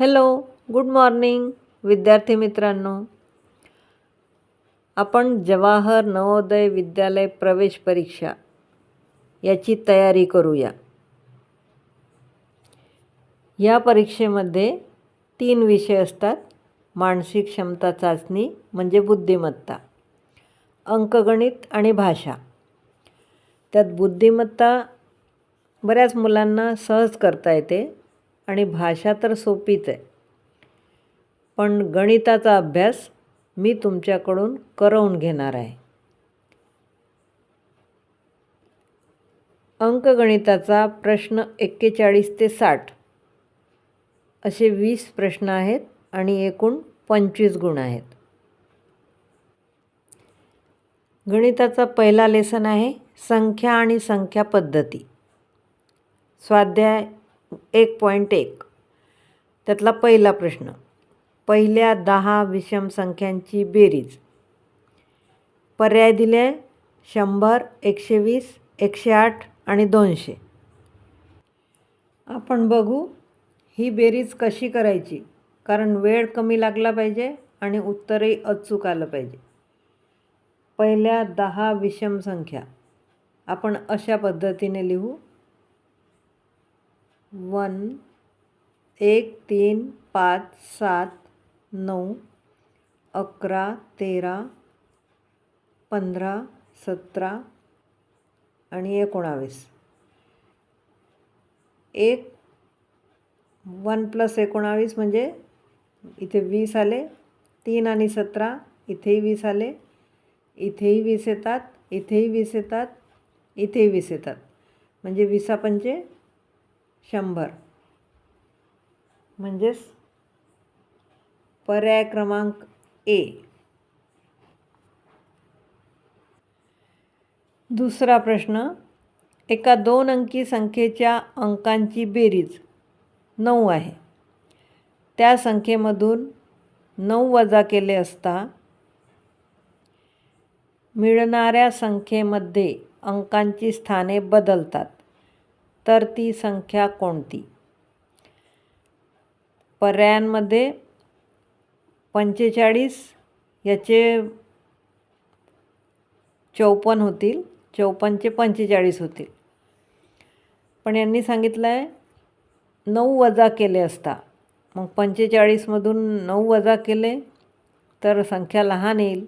Hello good morning विद्यार्थी मित्रांनो. आपण जवाहर नवोदय विद्यालय प्रवेश परीक्षा याची तयारी करूया. या परीक्षेमध्ये तीन विषय असतात. मानसिक क्षमता चाचणी म्हणजे बुद्धिमत्ता अंकगणित आणि भाषा. त्यात बुद्धिमत्ता बऱ्याच मुलांना सहज करता येते. आणि भाषा तर सोपीच आहे. पण गणिताचा अभ्यास मी तुमच्याकडून करवून घेणार आहे. अंकगणिताचा प्रश्न एक्केचाळीस ते साठ असे वीस प्रश्न आहेत आणि एकूण पंचवीस गुण आहेत. गणिताचा पहिला लेसन आहे संख्या आणि संख्या पद्धती. स्वाध्याय एक पॉईंट एक. त्यातला पहिला प्रश्न पहिल्या दहा विषम संख्यांची बेरीज. पर्याय दिले शंभर एकशे वीस एकशे आठ आणि दोनशे. आपण बघू ही बेरीज कशी करायची कारण वेळ कमी लागला पाहिजे आणि उत्तरही अचूक आलं पाहिजे. पहिल्या दहा विषम संख्या आपण अशा पद्धतीने लिहू. वन एक तीन पाच सात नऊ अकरा तेरा पंधरा सतरा आणि एकोणावीस. एक वन प्लस एकोणावीस म्हणजे इथे वीस आले तीन आणि सतरा इथेही वीस आले इथेही वीस येतात इथेही वीस येतात इथेही वीस येतात. म्हणजे विसा पंचे शंभर. म्हणजेच पर्याय क्रमांक ए. दुसरा प्रश्न एका दोन अंकी संख्येच्या अंकांची बेरीज नऊ आहे. त्या संख्येमधून नऊ वजा केले असता मिळणाऱ्या संख्येमध्ये अंकांची स्थाने बदलतात. तर ती संख्या कोणती? पर्यायांमध्ये पंचेचाळीस याचे चौपन्न होतील. चौपन्नचे पंचेचाळीस होतील. पण यांनी सांगितलं आहे नऊ वजा केले असता. मग पंचेचाळीसमधून नऊ वजा केले तर संख्या लहान येईल.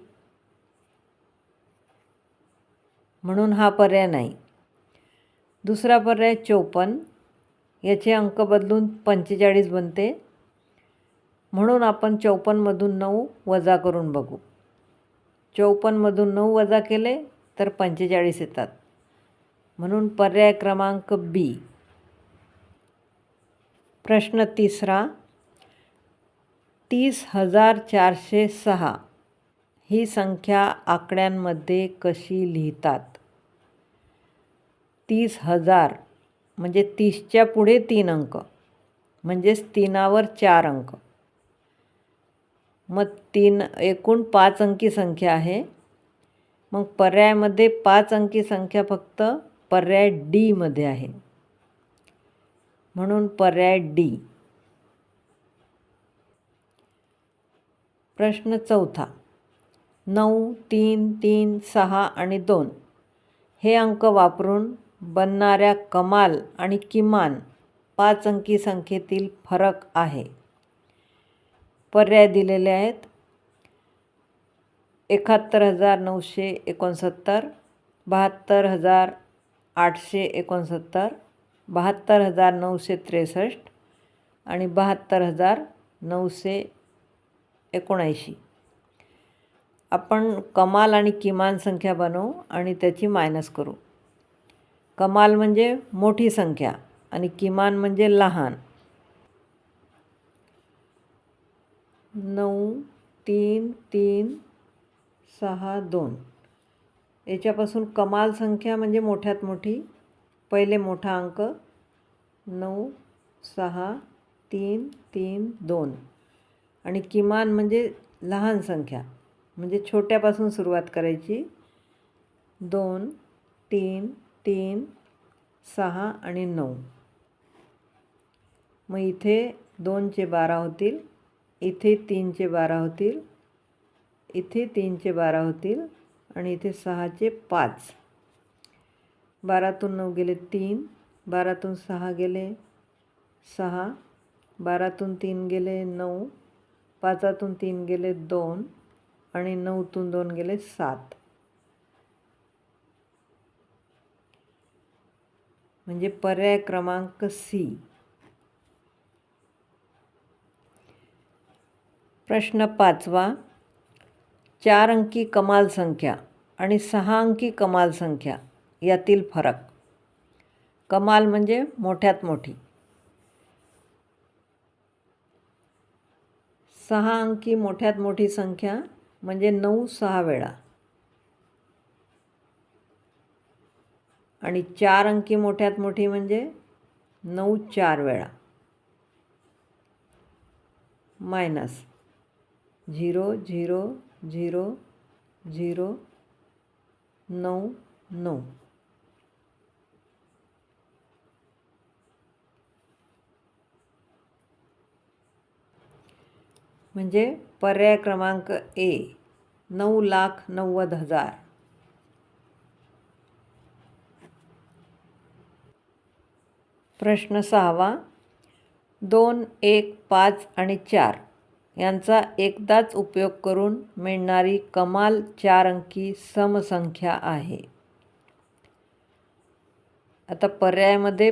म्हणून हा पर्याय नाही. दुसरा पर्याय चौपन्न. याचे अंक बदलून पंचेचाळीस बनते. म्हणून आपण चौपन्नमधून नऊ वजा करून बघू. चौपन्नमधून नऊ वजा केले तर पंचेचाळीस येतात. म्हणून पर्याय क्रमांक बी. प्रश्न तिसरा. तीस हजार चारशे सहा ही संख्या आकड्यांमध्ये कशी लिहितात? तीस हजार म्हणजे तीसच्या पुढे तीन अंक म्हणजेच तीनावर चार अंक. मग तीन एकूण पाच अंकी संख्या आहे. मग पर्यायामध्ये पाच अंकी संख्या फक्त पर्याय डीमध्ये आहे. म्हणून पर्याय डी. प्रश्न चौथा. नऊ तीन तीन सहा आणि दोन. हे अंक वापरून बनणाऱ्या कमाल आणि किमान पाच अंकी संख्येतील फरक आहे. पर्याय दिलेले आहेत. एकाहत्तर हजार नऊशे एकोणसत्तर बहात्तर हजार आठशे एकोणसत्तर बहात्तर हजार नऊशे त्रेसष्ट आणि बहात्तर हजार नऊशे एकोणऐंशी. आपण कमाल आणि किमान संख्या बनवू आणि त्याची मायनस करू. कमाल म्हणजे मोठी संख्या आणि किमान म्हणजे लहान. नऊ तीन तीन सहा दोन. याच्यापासून कमाल संख्या म्हणजे मोठ्यात मोठी पहिले मोठा अंक नऊ सहा तीन तीन दोन. आणि किमान म्हणजे लहान संख्या म्हणजे छोट्यापासून सुरुवात करायची. दोन तीन तीन सहा आणि नऊ. मग इथे दोनचे बारा होतील इथे तीनचे बारा होतील इथे तीनचे बारा होतील आणि इथे सहाचे पाच. बारातून नऊ गेले तीन बारातून सहा गेले सहा बारातून तीन गेले नऊ पाचातून तीन गेले दोन आणि नऊतून दोन गेले सात. म्हणजे पर्याय क्रमांक सी. प्रश्न पाचवा. चार अंकी कमाल संख्या आणि सहा अंकी कमाल संख्या यातील फरक. कमाल म्हणजे मोठ्यात मोठी. सहा अंकी मोठ्यात मोठी संख्या म्हणजे नऊ सहा वेळा. आणि चार अंकी मोठ्यात मोठी म्हणजे नऊ चार वेळा. Minus zero zero zero zero नऊ नऊ. म्हणजे पर्याय क्रमांक ए नऊ लाख नव्वद हजार. प्रश्न सहावा. दोन एक पाच आणि चार यांचा एकदाच उपयोग करून मिळणारी कमाल चार अंकी समसंख्या आहे. आता पर्यायामध्ये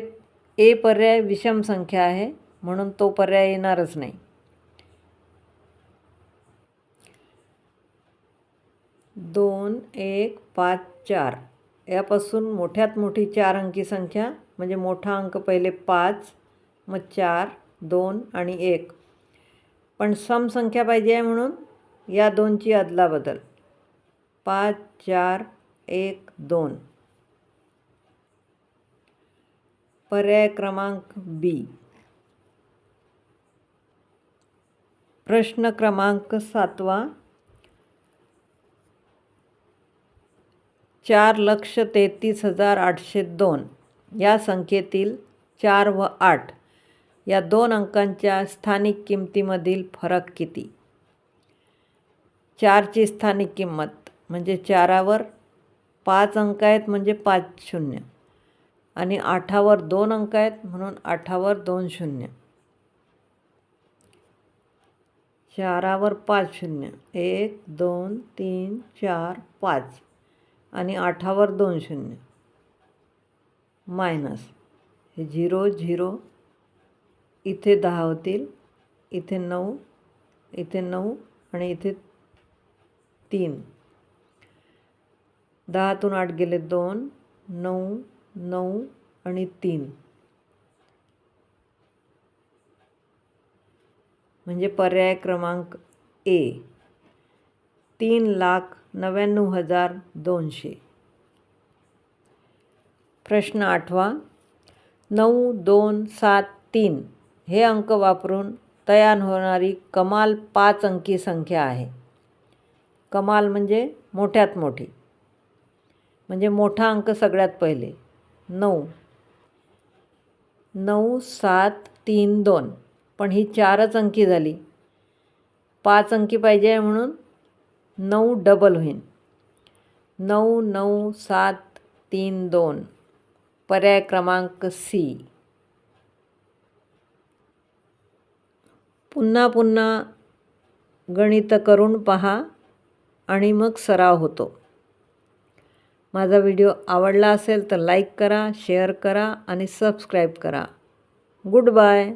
ए पर्याय विषम संख्या आहे म्हणून तो पर्याय येणारच नाही. दोन एक पाच चार यापासून मोठ्यात मोठी चार अंकी संख्या म्हणजे मोठा अंक पहिले पाच मग चार दोन आणि एक. पण समसंख्या पाहिजे आहे म्हणून या दोनची अदलाबदल पाच चार एक दोन. पर्याय क्रमांक बी. प्रश्न क्रमांक सातवा. चार लक्ष तेहतीस हजार आठशे दोन. या संख्येतील चार व आठ या दोन अंकांच्या स्थानिक किमतीमधील फरक किती? चारची स्थानिक किंमत म्हणजे चारावर पाच अंक आहेत म्हणजे पाच शून्य आणि आठावर दोन अंक आहेत म्हणून आठावर दोन शून्य. चारावर पाच शून्य. एक दोन तीन चार पाच आणि आठावर दोन शून्य. मायनस. हे झिरो झिरो. इथे दहा होतील. इथे नऊ. इथे नऊ आणि इथे तीन. दहातून आठ गेले दोन. नऊ नऊ आणि तीन. म्हणजे पर्याय क्रमांक ए. तीन लाख नव्याण्णव हजार दोनशे. प्रश्न आठवा. नऊ दोन सात तीन हे अंक वापरून तयार होणारी कमाल पाच अंकी संख्या आहे. कमाल म्हणजे मोठ्यात मोठी. म्हणजे मोठा अंक सगळ्यात पहिले. नऊ. नऊ सात तीन दोन. पण ही चारच अंकी झाली. पाच अंकी पाहिजे आहे म्हणून नऊ डबल होईन. नऊ नऊ सात तीन दोन. पर्याय क्रमांक सी. पुन्हा पुन्हा गणित करून पहा आणि मग सराव होतो. माझा व्हिडिओ आवडला असेल तर लाईक करा शेअर करा आणि सबस्क्राईब करा. Good bye.